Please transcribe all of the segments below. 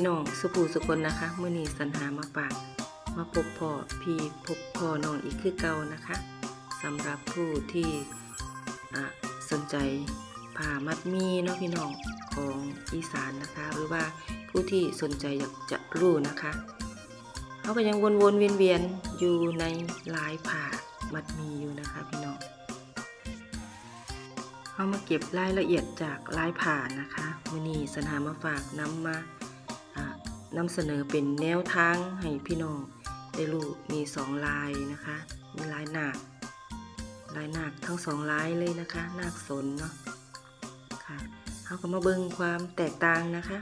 พี่น้องสุภูสุคนนะคะเมื่อนี้สัญหามาฝากมาพบพ่อพี่พบพ่อน้องอีกคือเก่านะคะสำหรับผู้ที่สนใจผ่ามัดมีเนาะพี่น้องของอีสานนะคะ หรือว่าผู้ที่สนใจอยากจะรู้นะคะเขาก็ยังวนๆเวียนๆอยู่ในลายผ่ามัดมีอยู่นะคะพี่น้องเอามาเก็บรายละเอียดจากลายผ่านะคะมือนีสัญหามาฝากนำมา นำเสนอเป็นแนวทางให้พี่น้องได้รู้มีสองลายนะคะ มีลายหนักลายหนักทั้งสองลายเลยนะคะหนักสนเนาะค่ะเขาก็มาเบิ่งความแตกต่างนะคะ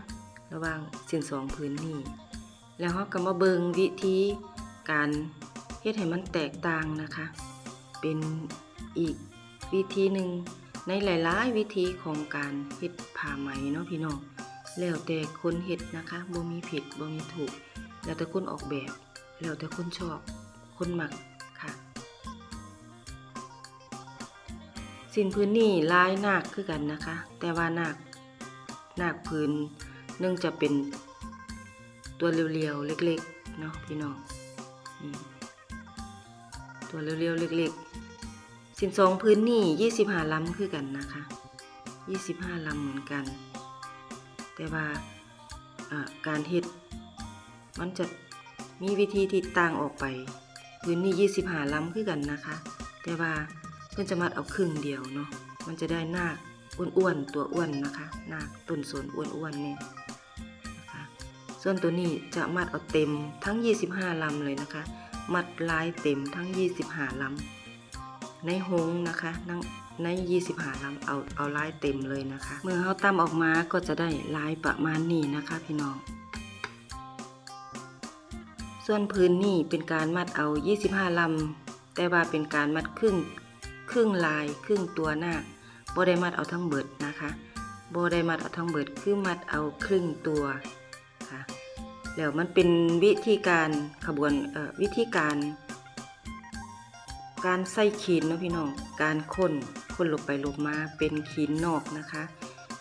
ระหว่างสินสองพื้นนี้แล้วเขาก็มาเบิ่งวิธีการเฮ็ดให้มันแตกต่างนะคะ เป็นอีกวิธีหนึ่งในหลาย ๆ วิธีของการเฮ็ดผ้าไหมเนาะพี่น้อง แล้วแต่คนเฮ็ดนะคะบ่มีผิดบ่มีถูก แล้วแต่คนออกแบบ แล้วแต่คนชอบ คนหมักค่ะ สินพื้นนี่ลายนาคคือกันนะคะ แต่ว่านาคนาคพื้นหนึงจะเป็นตัวเรียวๆ เล็กๆ เนาะพี่น้องตัวเรียวๆ เล็กๆ สินสองพื้นนี่ยี่สิบห้าลำคือกันนะคะยี่สิบห้าลำเหมือนกัน แต่ว่าการเฮ็ดมันจะมีวิธีที่ต่างออกไปพื้นนี่ยี่สิบห้าลำคือกันนะคะ แต่ว่าเพื่อนจะมัดเอาครึ่งเดียวเนาะมันจะได้นาคอ้วนๆตัวอ้วนนะคะนาคต้นสนอ้วนๆนี่นะคะส่วนตัวนี้จะมัดเอาเต็มทั้ง 25ลำเลยนะคะ มัดลายเต็มทั้ง 25ลำในหงนะคะนั่ง ใน 25ลำเอาเอาลายเต็มเลยนะคะ เมื่อเขาตำออกมาก็จะได้ลายประมาณนี้นะคะ พี่น้อง ส่วนพื้นนี่เป็นการมัดเอา 25ลำแต่ว่าเป็นการมัดครึ่งครึ่งลายครึ่งตัวหน้าโบได้มัดเอาทั้งเบิดนะคะโบได้มัดเอาทั้งเบิดคือมัดเอาครึ่งตัวค่ะแล้วมันเป็นวิธีการขบวนวิธีการ การใส่ขีนนะพี่น้อง การคน คนหลบไปหลบมาเป็นขีนนอกนะคะ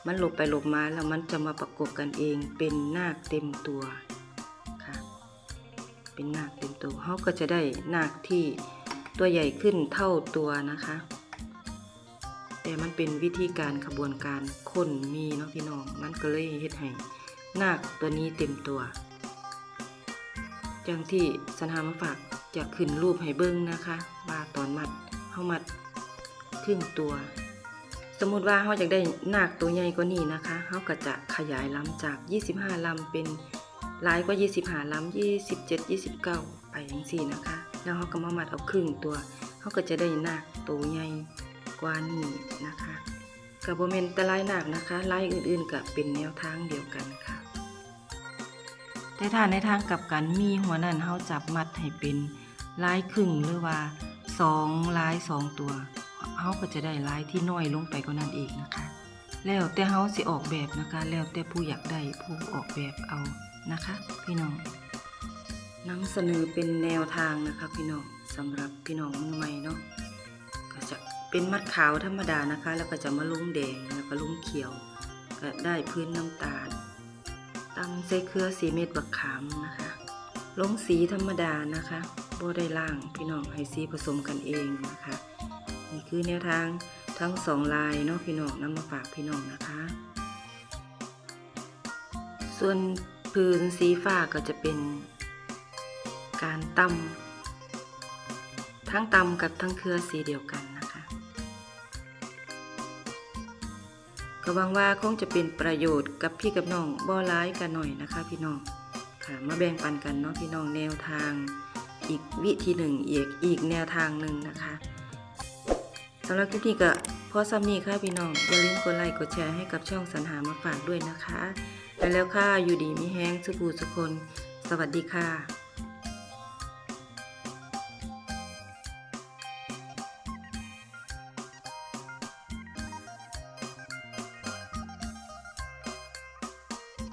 มันหลบไปหลบมาแล้วมันจะมาประกบกันเองเป็นนาคเต็มตัวค่ะ เป็นนาคเต็มตัวเขาก็จะได้นาคที่ตัวใหญ่ขึ้นเท่าตัวนะคะ แต่มันเป็นวิธีการขบวนการคนมีเนาะพี่น้อง มันก็เลยเฮ็ดให้นาคตัวนี้เต็มตัวอย่างที่สันหามาฝากจะขึ้นรูปให้เบิ้งนะคะว่าตอนมัดเข้ามัด รึ่งตัว สมมุติว่าเขาอยากได้นาคตัวใหญ่กว่านี้นะคะเขาก็จะขยายลำจาก 25ลำเป็นหลายกว่า 25ลำ27 29 ไปอย่างสี่นะคะ แล้วเขาก็มามัดเอาครึ่งตัวเขาก็จะได้นาคตัวใหญ่กว่านี้นะคะกับโบเมนแต่ลายนาคนะคะลายอื่นๆก็เป็นแนวทางเดียวกันค่ะ แต่ถ้าในทางกับกันมีหัวนั่นเฮาจับมัดให้เป็นลายครึ่งหรือว่าสองลายสองตัว เฮาก็จะได้ลายที่น้อยลงไปกว่านั้นเองนะคะ แล้วแต่เฮาสิออกแบบนะคะ แล้วแต่ผู้อยากได้ผู้ออกแบบเอานะคะ พี่น้องนำเสนอเป็นแนวทางนะคะพี่น้องสำหรับพี่น้องมือใหม่เนาะก็จะเป็นมัดขาวธรรมดานะคะ แล้วก็จะมาลงแดงแล้วก็ลงเขียว ก็ได้พื้นน้ำตาลตำใส่เครือสีเม็ดบักขามนะคะลงสีธรรมดานะคะโบได้ล่างพี่น้องให้สีผสมกันเองนะคะ นี่คือแนวทางทั้งสองลายเนาะพี่น้องนำมาฝากพี่น้องนะคะ ส่วนพื้นสีฟ้าก็จะเป็นการตำทั้งตำกับทั้งเครือสีเดียวกันนะคะ ก็หวังว่าคงจะเป็นประโยชน์กับพี่กับน้องบ่ร้ายกันหน่อยนะคะพี่น้องค่ะมาแบ่งปันกันเนาะพี่น้องแนวทางอีกวิธีหนึ่งอีกอีกแนวทางหนึ่งนะคะ สำหรับคลิปนี้ก็พอซ้ำนี้ค่ะพี่น้อง อย่าลืมกดไลค์กดแชร์ให้กับช่องสรรหามาฝากด้วยนะคะ ไปแล้วค่ะ อยู่ดีมีแห้งสุขูสุคน สวัสดีค่ะ